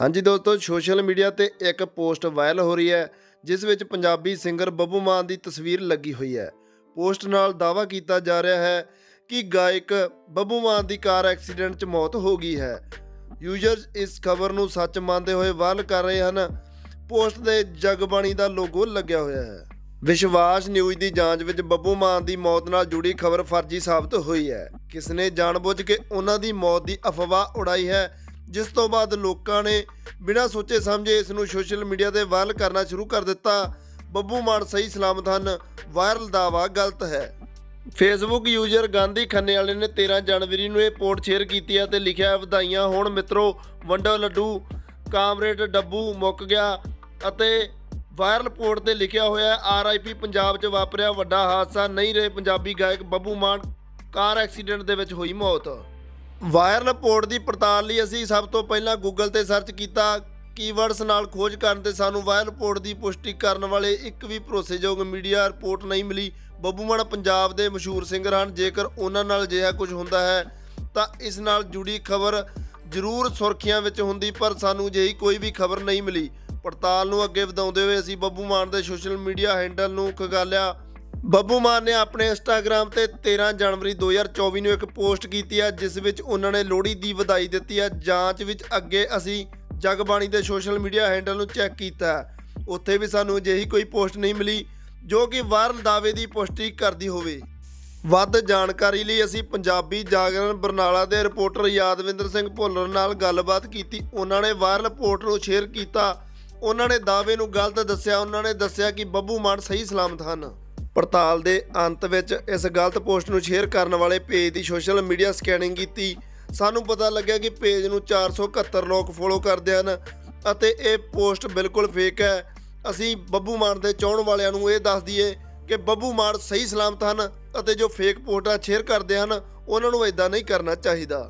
ਹਾਂਜੀ ਦੋਸਤੋ, social media ਤੇ ਇੱਕ ਪੋਸਟ ਵਾਇਰਲ ਹੋ ਰਹੀ ਹੈ, ਜਿਸ ਵਿੱਚ ਪੰਜਾਬੀ ਸਿੰਗਰ ਬੱਬੂ ਮਾਨ ਦੀ ਤਸਵੀਰ ਲੱਗੀ ਹੋਈ ਹੈ। ਪੋਸਟ ਨਾਲ ਦਾਅਵਾ ਕੀਤਾ ਜਾ ਰਿਹਾ ਹੈ ਕਿ ਗਾਇਕ ਬੱਬੂ ਮਾਨ ਦੀ ਕਾਰ ਐਕਸੀਡੈਂਟ 'ਚ ਮੌਤ ਹੋ ਗਈ ਹੈ। ਯੂਜ਼ਰਸ ਇਸ ਖਬਰ ਨੂੰ ਸੱਚ ਮੰਨਦੇ ਹੋਏ ਵਾਇਰਲ ਕਰ ਰਹੇ ਹਨ। ਪੋਸਟ ਦੇ ਜਗਬਾਣੀ ਦਾ ਲੋਗੋ ਲੱਗਿਆ ਹੋਇਆ ਹੈ। ਵਿਸ਼ਵਾਸ ਨਿਊਜ਼ ਦੀ ਜਾਂਚ ਵਿੱਚ ਬੱਬੂ ਮਾਨ ਦੀ ਮੌਤ ਨਾਲ ਜੁੜੀ ਖਬਰ ਫਰਜ਼ੀ ਸਾਬਤ ਹੋਈ ਹੈ। ਕਿਸ ਨੇ ਜਾਣਬੁੱਝ ਕੇ ਉਹਨਾਂ ਦੀ ਮੌਤ ਦੀ ਅਫਵਾਹ ਉਡਾਈ ਹੈ ਜਿਸ ਤੋਂ ਬਾਅਦ ਲੋਕਾਂ ਨੇ ਬਿਨਾਂ ਸੋਚੇ ਸਮਝੇ ਇਸ ਨੂੰ ਸੋਸ਼ਲ ਮੀਡੀਆ ਤੇ ਵਾਇਰਲ ਕਰਨਾ ਸ਼ੁਰੂ ਕਰ ਦਿੱਤਾ। ਬੱਬੂ ਮਾਨ ਸਹੀ ਸਲਾਮਤ ਹਨ, ਵਾਇਰਲ ਦਾਵਾ ਗਲਤ ਹੈ। ਫੇਸਬੁੱਕ ਯੂਜ਼ਰ ਗਾਂਧੀ ਖੰਨੇ ਵਾਲੇ ਨੇ 13 ਜਨਵਰੀ ਨੂੰ ਇਹ ਪੋਸਟ ਸ਼ੇਅਰ ਕੀਤੀ ਹੈ ਤੇ ਲਿਖਿਆ ਵਧਾਈਆਂ ਹੋਣ ਮਿੱਤਰੋ, ਵੰਡੋ ਲੱਡੂ। ਕਾਮਰੇਡ ਡੱਬੂ ਮੁੱਕ ਗਿਆ ਅਤੇ ਵਾਇਰਲ ਪੋਸਟ ਤੇ ਲਿਖਿਆ ਹੋਇਆ ਆਰਆਈਪੀ ਪੰਜਾਬ 'ਚ ਵਾਪਰਿਆ ਵੱਡਾ ਹਾਦਸਾ, ਨਹੀਂ ਰਹੇ ਪੰਜਾਬੀ ਗਾਇਕ ਬੱਬੂ ਮਾਨ, ਕਾਰ ਐਕਸੀਡੈਂਟ ਦੇ ਵਿੱਚ ਹੋਈ ਮੌਤ। ਵਾਇਰਲ ਪੋਰਟ ਦੀ ਪੜਤਾਲ ਲਈ ਅਸੀਂ ਸਭ ਤੋਂ ਪਹਿਲਾਂ ਗੂਗਲ ਤੇ ਸਰਚ ਕੀਤਾ। ਕੀਵਰਡਸ ਨਾਲ ਖੋਜ ਕਰਨ ਤੇ ਸਾਨੂੰ ਵਾਇਰਲ ਪੋਰਟ ਦੀ ਪੁਸ਼ਟੀ ਕਰਨ ਵਾਲੇ ਇੱਕ ਵੀ ਭਰੋਸੇਯੋਗ ਮੀਡੀਆ ਰਿਪੋਰਟ ਨਹੀਂ ਮਿਲੀ। ਬੱਬੂ ਮਾਨ ਪੰਜਾਬ ਦੇ ਮਸ਼ਹੂਰ ਸਿੰਗਰ ਹਨ। ਜੇਕਰ ਉਹਨਾਂ ਨਾਲ ਅਜਿਹਾ ਕੁਝ ਹੁੰਦਾ ਹੈ, ਤਾਂ ਇਸ ਨਾਲ ਜੁੜੀ ਖਬਰ ਜ਼ਰੂਰ ਸੁਰਖੀਆਂ ਵਿੱਚ ਹੁੰਦੀ, ਪਰ ਸਾਨੂੰ ਅਜਿਹੀ ਕੋਈ ਵੀ ਖਬਰ ਨਹੀਂ ਮਿਲੀ। ਪੜਤਾਲ ਨੂੰ ਅੱਗੇ ਵਧਾਉਂਦੇ ਹੋਏ ਅਸੀਂ ਬੱਬੂ ਮਾਨ ਦੇ ਸੋਸ਼ਲ ਮੀਡੀਆ ਹੈਂਡਲ ਨੂੰ ਖਗਾਲਿਆ। ਬੱਬੂ ਮਾਨ ਨੇ ਆਪਣੇ ਇੰਸਟਾਗ੍ਰam ਤੇ 13 ਜਨਵਰੀ 2024 ਨੂੰ ਇੱਕ ਪੋਸਟ ਕੀਤੀ ਹੈ, ਜਿਸ ਵਿੱਚ ਉਹਨਾਂ ਨੇ ਲੋਹੜੀ ਦੀ ਵਧਾਈ ਦਿੱਤੀ ਹੈ। ਜਾਂਚ ਵਿੱਚ ਅੱਗੇ ਅਸੀਂ ਜਗਬਾਣੀ ਦੇ ਸੋਸ਼ਲ ਮੀਡੀਆ ਹੈਂਡਲ ਨੂੰ ਚੈੱਕ ਕੀਤਾ ਉੱਥੇ ਵੀ ਸਾਨੂੰ ਅਜਿਹੀ ਕੋਈ ਪੋਸਟ ਨਹੀਂ ਮਿਲੀ, ਜੋ ਕਿ ਵਾਇਰਲ ਦਾਅਵੇ ਦੀ ਪੁਸ਼ਟੀ ਕਰਦੀ ਹੋਵੇ। ਵੱਧ ਜਾਣਕਾਰੀ ਲਈ ਅਸੀਂ ਪੰਜਾਬੀ ਜਾਗਰਣ ਬਰਨਾਲਾ ਦੇ ਰਿਪੋਰਟਰ ਯਾਦਵਿੰਦਰ ਸਿੰਘ ਭੁੱਲਰ ਨਾਲ ਗੱਲਬਾਤ ਕੀਤੀ। ਉਹਨਾਂ ਨੇ ਵਾਇਰਲ ਪੋਸਟ ਨੂੰ ਸ਼ੇਅਰ ਕੀਤਾ। ਉਹਨਾਂ ਨੇ ਦਾਅਵੇ ਨੂੰ ਗਲਤ ਦੱਸਿਆ। ਉਹਨਾਂ ਨੇ ਦੱਸਿਆ ਕਿ ਬੱਬੂ ਮਾਨ ਸਹੀ ਸਲਾਮਤ ਹਨ। ਪੜਤਾਲ ਦੇ ਅੰਤ ਵਿੱਚ ਇਸ ਗਲਤ ਪੋਸਟ ਨੂੰ ਸ਼ੇਅਰ ਕਰਨ ਵਾਲੇ ਪੇਜ ਦੀ ਸੋਸ਼ਲ ਮੀਡੀਆ ਸਕੈਨਿੰਗ ਕੀਤੀ। ਸਾਨੂੰ ਪਤਾ ਲੱਗਿਆ ਕਿ ਪੇਜ ਨੂੰ 471 ਲੋਕ ਫੋਲੋ ਕਰਦੇ ਹਨ ਅਤੇ ਇਹ ਪੋਸਟ ਬਿਲਕੁਲ ਫੇਕ ਹੈ। ਅਸੀਂ ਬੱਬੂ ਮਾਨ ਦੇ ਚਾਹਣ ਵਾਲਿਆਂ ਨੂੰ ਇਹ ਦੱਸ ਦਈਏ ਕਿ ਬੱਬੂ ਮਾਨ ਸਹੀ ਸਲਾਮਤ ਹਨ ਅਤੇ ਜੋ ਫੇਕ ਪੋਸਟਾਂ ਸ਼ੇਅਰ ਕਰਦੇ ਹਨ, ਉਹਨਾਂ ਨੂੰ ਇਦਾਂ ਨਹੀਂ ਕਰਨਾ ਚਾਹੀਦਾ।